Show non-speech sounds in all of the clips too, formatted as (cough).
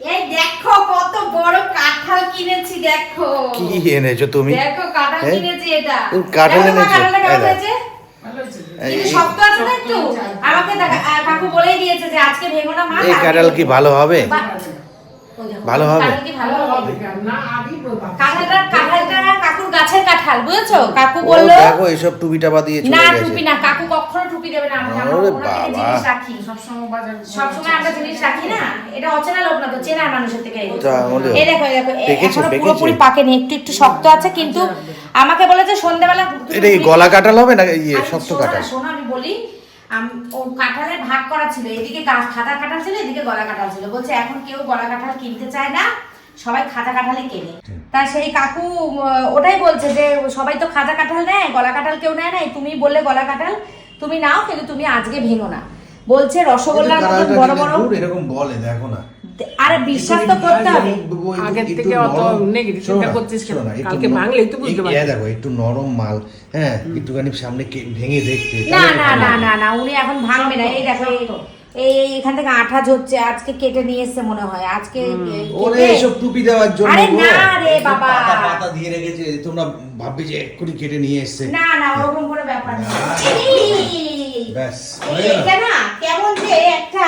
এই দেখো কত বড় কাঁঠাল কিনেছি দেখো কি এনেছো তুমি দেখো কাঁঠাল? কিনেছি এটা কাঁঠাল এনেছো? কাঁঠালটা এই দেখ। হয়েছে? এই- কিন্তু শক্ত আছে না একটু আমাকে দেখা- আহ, কাকু বলেই দিয়েছে যে আজকে ভেঙো না মা এই কাঁঠাল কি ভালো হবে ভালো হবে? কাকুর গাছের কাঁঠাল বুঝেছ কাকু বলল দেখো এইসব টুপি টাপা দিয়ে না টুপি না কাকু কখনো দেবে না আমাকে আমরা জিনিস রাখি। সবসময় আমরা জিনিস রাখি না এটা অচেনা লোক না তো চেনা মানুষের থেকে এই দেখো দেখো এখনও পুরোপুরি পাকেনি একটু একটু শক্ত আছে কিন্তু আমাকে বলেছে সন্ধ্যাবেলা তুমি এটা এই গলা কাঁঠাল হবে না ইয়ে শক্ত না, শোনো আমি বলি ও কাঁঠালের ভাগ করা ছিল এদিকে খাতা কাঁঠাল ছিল এদিকে গলা কাঁঠাল ছিল। বলছে এখন কেউ গলা কাঁঠাল কিনতে চায় না সবাই খাতা কাঁঠালই কেনে। তা সেই কাকু ওটাই বলছে যে সবাই তো খাতা কাঁঠাল নেয় গলা কাঁঠাল কেউ নেয় নাই তুমি বললে গলা কাঁঠাল তুমি নাও কিন্তু তুমি আজকে ভেঙো না। বলছে রসগোল্লার মতন বড় বড়। এরকম বলে দেখো না। আরে বিশ্বাস তো করতে হবে। আগের থেকে অত নেগেটিভ চিন্তা করছিস কেন? কালকে ভাঙলে তো বুঝতে পারবি। দেখো একটু নরম মাল হ্যাঁ একটুখানি সামনে ভেঙে দেখতে না না না না না উনি এখন ভাঙবে না। এই দেখো এই- এখান থেকে আঠা ঝরছে আজকে কেটে নিয়ে এসছে মনে হয়। আজকে ওরে এসব টুপি দেওয়ার জন্য আরে না রে বাবা। পাতা পাতা দিয়ে রেখেছে তোমরা ভাববে যে এক্ষুনি কেটে নিয়ে এসছে। না না ওরকম কোনো ব্যাপার না। ব্যাস? এটা না কেমন যে একটা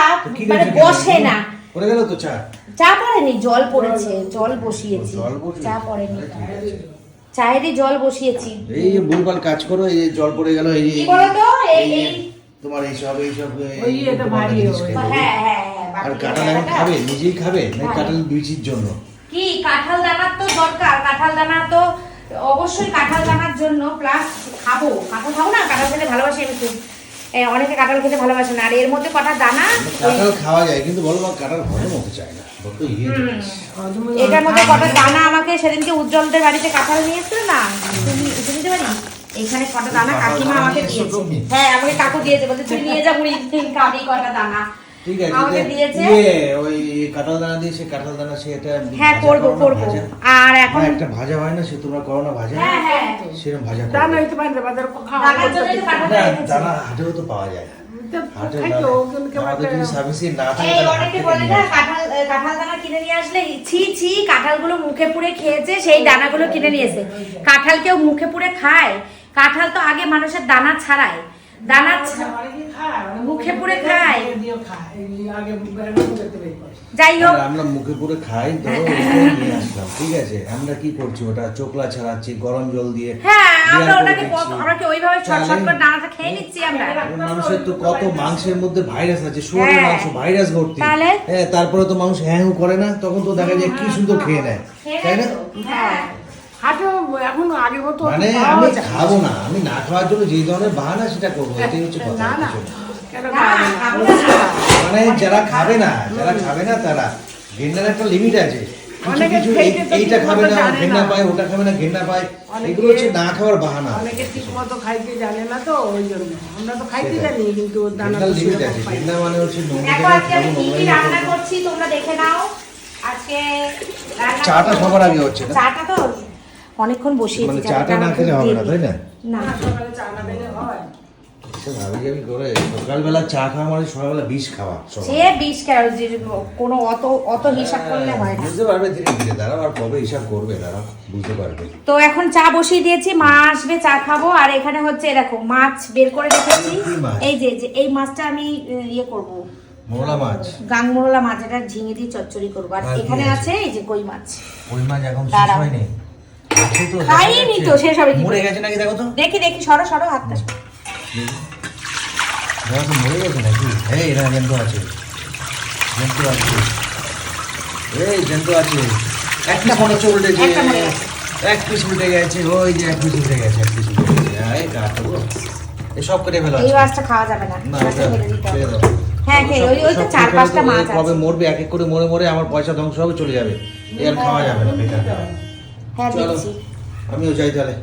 মানে বসে না। পড়ে গেল তো চা? চা পড়েনি জল পড়েছে জল বসিয়েছি। জল চা পড়েনি। চায়েরই জল বসিয়েছি। এই যে ভুলভাল কাজ করো এই জল পড়ে গেল এই কি বলো তো? এই তোমার হ্যাঁ হ্যাঁ হ্যাঁ আর কাঁঠাল এখন খাবে? নিজেই খাবে? না। কাঁঠাল বিচির জন্য। কি কাঁঠাল দানার তো দরকার। কাঁঠাল দানা তো অবশ্যই কাঁঠাল দানার জন্য। প্লাস খাব। কাঁঠাল খাব না? কাঁঠাল খেতে ভালোবাসি আমি খুব। অনেকে কাঁঠাল খেতে ভালোবাসে না। আর এর মধ্যে কটা দানা? কাঁঠাল খাওয়া যায় কিন্তু বলো না কাঁঠাল হজম হতে চায় না। ইয়ে। এটার মধ্যে কটা দানা আমাকে সেদিনকে উজ্জ্বলদের বাড়িতে কাঁঠাল নিয়ে এসেছিল না? তুমি তুমি বাড়ি এইখানে কটা দানা কাকিমা আমাকে দিয়েছে। হ্যাঁ আমাকে কাকু দিয়েছে। বলতে তুই নিয়ে যা মুড়ি খাবি কটা দানা। ঠিক আছে আমাকে যে- দিয়েছে। ইয়ে দানা দানা হ্যাঁ। আর এখন একটা ভাজা হয় না সে তোমরা করো না ভাজা। হ্যাঁ হ্যাঁ। সেরকম ভাজা দানা হাটেও তো পাওয়া যায় কাঁঠালগুলো মুখে পুড়ে খেয়েছে সেই দানাগুলো কিনে নিয়েছে কাঁঠাল কেউ মুখে পুড়ে খায়। কাঁঠাল তো আগে মানুষের দানা ছাড়ায়। দানা খায়, অনেকে মুখে বের করে। যাই হোক। আমরা মুখে পুরো খাই (laughs) নিয়ে আসলাম ঠিক আছে? আমরা কি করছি? ওটা চোকলা ছাড়াচ্ছি গরম জল দিয়ে হ্যাঁ আমরা ওটাকে আমরা কি ওইভাবে ছট ছট করে দানাটা খেয়ে নিচ্ছি আমরা? মানুষের তো কত মাংসের মধ্যে ভাইরাস আছে শুয়োরের হ্যাঁ। মাংস ভাইরাস ভর্তি। হ্যাঁ তারপরে তো মানুষ হ্যাঁ করে না তখন তো দেখা যায় কি সুন্দর খেয়ে নেয়। তাই না? হ্যাঁ। হাটেও এখন মতো মানে আমি খাব না আমি না খাওয়ার জন্য যেই ধরনের বাহানা সেটা করব এটাই হচ্ছে কথা। মানে যারা খাবে না যারা খাবে না তারা ঘেন্নার একটা লিমিট আছে। কিছু এইটা খাবে না ঘেন্না পায় ওটা খাবে না ঘেন্না পায় এগুলো হচ্ছে না খাওয়ার বাহানা। অনেকে ঠিক মতো খাইতে জানে না তো ওই জন্য। আমরা তো খাইতে জানি কিন্তু দানা লিমিট আছে। ঘেন্না মানে হচ্ছে নোংরা দেখো জায়গায় আজকে আমি খাব, কি কি নোংরা রান্না করছি তোমরা দেখে নাও। আজকে চাটা সবার আগে হচ্ছে চাটা তো অনেকক্ষণ বসিয়েছি মানে চাটা না খেলে হবে না তাই না? না। সে সকালবেলা চা খাওয়া মানে সকালবেলা বিষ খাওয়া সে বিষ ক্যারো কোনো অত অত হিসাব করলে হয় না। বুঝতে পারবে ধীরে ধীরে দাঁড়াও আর কবে হিসাব করবে দাঁড়াও বুঝতে পারবে। তো এখন চা বসিয়ে দিয়েছি মা আসবে চা খাব আর এখানে হচ্ছে এই দেখো মাছ বের করে রেখেছি? এই যে এই মাছটা আমি ইয়ে করব। মোলা মাছ। গাংমোরলা মাছ এটা ঝিঙে দিয়ে চচ্চড়ি করব। আর এখানে আছে? এই যে কই মাছ। ওই মাছ এখন শেষ হয়নি? খাইনি তো, শেষ হবে কি মরে গেছে নাকি দেখো তো? দেখি দেখি সরো সরো হাতটা দেখো মরে গেছে নাকি? এই এরা জন্তু আছে। জন্তু আছে। এই জন্তু আছে। একটা মনে হচ্ছে উল্টেছে একটা মরে গেছে। এক পিস উল্টে গেছে ওই যে এক পিস উল্টে গেছে এক পিস উল্টে গেছে। এই কাটবো কেটে ফেলা এই মাছটা খাওয়া যাবে না। হ্যাঁ ওই ওই তো চার পাঁচটা মাছ দাও, কবে মরবে এক এক করে মরে মরে আমার পয়সা ধ্বংস হবে চলে যাবে। এই আর খাওয়া যাবে না বেকার। হ্যাঁ দিচ্ছি। আমিও যাই তাহলে।